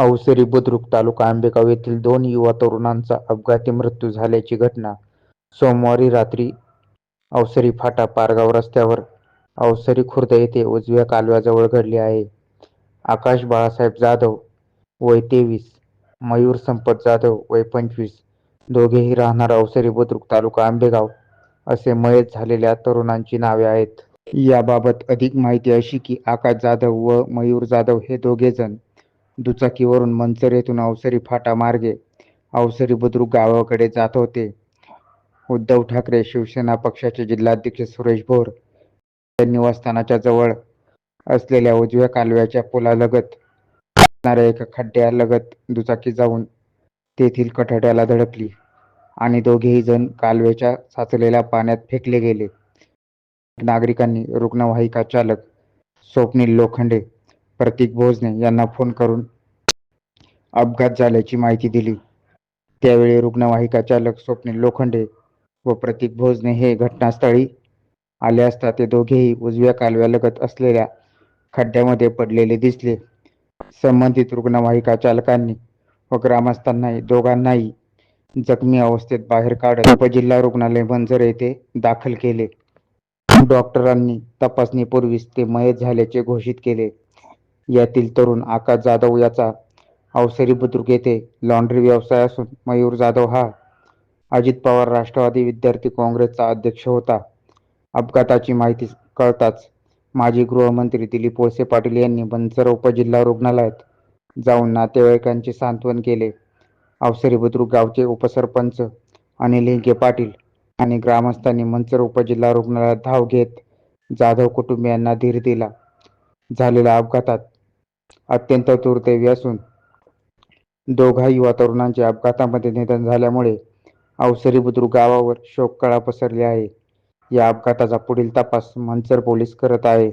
अवसरी बुद्रुक तालुका आंबेगाव येथील दोन युवा तरुणांचा अपघाती मृत्यू झाल्याची घटना सोमवारी रात्री अवसरी फाटा पारगाव रस्त्यावर अवसरी खुर्द येथे उजव्या कालव्याजवळ घडली आहे. आकाश बाळासाहेब जाधव वय तेवीस, मयूर संपत जाधव वय पंचवीस दोघेही राहणार अवसरी बुद्रुक तालुका आंबेगाव असे मयत झालेल्या तरुणांची नावे आहेत. याबाबत अधिक माहिती अशी की आकाश जाधव व मयूर जाधव हे दोघेजण दुचाकीवरून मंचर येथून अवसरी फाटा मार्गे अवसरी बुद्रुक गावाकडे जात होते. उद्धव ठाकरे शिवसेना पक्षाचे जिल्हाध्यक्ष सुरेश भोर यांच्या निवासस्थानाच्या जवळ असलेल्या उजव्या कालव्याच्या पुलालगत एका खड्ड्यालगत दुचाकी जाऊन तेथील कठड्याला धडकली आणि दोघेही जण कालव्याच्या साचलेल्या पाण्यात फेकले गेले. नागरिकांनी रुग्णवाहिका चालक स्वप्नील लोखंडे, प्रतीक भोजने यांना फोन करून अपघात झाल्याची माहिती दिली. त्यावेळी रुग्णवाहिका चालक स्वप्नील लोखंडे व प्रतीक भोजने हे घटनास्थळी आले असता ते दोघेही उजव्या कालव्यालगत असलेल्या खड्ड्यामध्ये पडलेले दिसले. संबंधित रुग्णवाहिका चालकांनी व ग्रामस्थांनाही दोघांनाही जखमी अवस्थेत बाहेर काढत उपजिल्हा रुग्णालय मंजर येथे दाखल केले. डॉक्टरांनी तपासणीपूर्वीच ते मयत झाल्याचे घोषित केले. यातील तरुण आकाश जाधव याचा अवसरी बुद्रुक येथे लॉन्ड्री व्यवसाय असून मयूर जाधव हा अजित पवार राष्ट्रवादी विद्यार्थी काँग्रेसचा अध्यक्ष होता. अपघाताची माहिती कळताच माजी गृहमंत्री दिलीप वळसे पाटील यांनी मंचर उपजिल्हा रुग्णालयात जाऊन नातेवाईकांचे सांत्वन केले. अवसरी बुद्रुक गावचे उपसरपंच अनिल हिंगे पाटील आणि ग्रामस्थांनी मंचर उपजिल्हा रुग्णालयात धाव घेत जाधव कुटुंबियांना धीर दिला. झालेल्या अपघातात अत्यंत दुर्दैवी असून दोघा युवा तरुणांचे अपघातामध्ये निधन झाल्यामुळे अवसरी बुद्रुक गावावर शोककळा पसरली आहे. या अपघाताचा पुढील तपास मंचर पोलीस करत आहे.